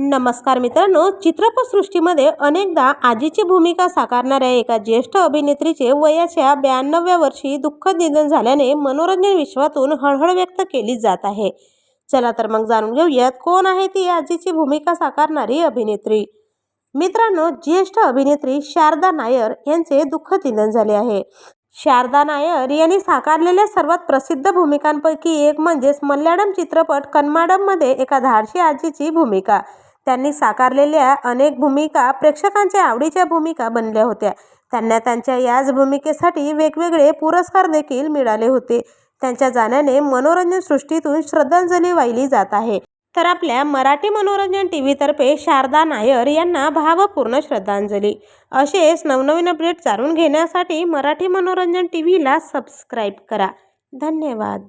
नमस्कार मित्रांनो चित्रपटसृष्टीमध्ये अनेकदा आजीची भूमिका साकारणाऱ्या एका ज्येष्ठ अभिनेत्रीचे वयाच्या ब्याण्णव्या वर्षी दुःखद निधन झाल्याने मनोरंजन विश्वातून हळहळ व्यक्त केली जात आहे. चला तर मग जाणून घेऊयात कोण आहे ती आजीची भूमिका साकारणारी अभिनेत्री? मित्रांनो ज्येष्ठ अभिनेत्री शारदा नायर यांचे दुःखद निधन झाले आहे. शारदा नायर यांनी साकारलेल्या सर्वात प्रसिद्ध भूमिकांपैकी एक म्हणजेच मल्याळम चित्रपट कन्माडममध्ये एका धाडशी आजीची भूमिका. त्यांनी साकारलेल्या अनेक भूमिका प्रेक्षकांच्या आवडीच्या भूमिका बनल्या होत्या. त्यांना त्यांच्या याच भूमिकेसाठी वेगवेगळे पुरस्कार देखील मिळाले होते. त्यांच्या जाण्याने मनोरंजन सृष्टीतून श्रद्धांजली वाहिली जात आहे. तर आपल्या मराठी मनोरंजन टी व्हीतर्फे शारदा नायर यांना भावपूर्ण श्रद्धांजली. असेच नवनवीन अपडेट जाणून घेण्यासाठी मराठी मनोरंजन टी व्हीला सबस्क्राईब करा. धन्यवाद.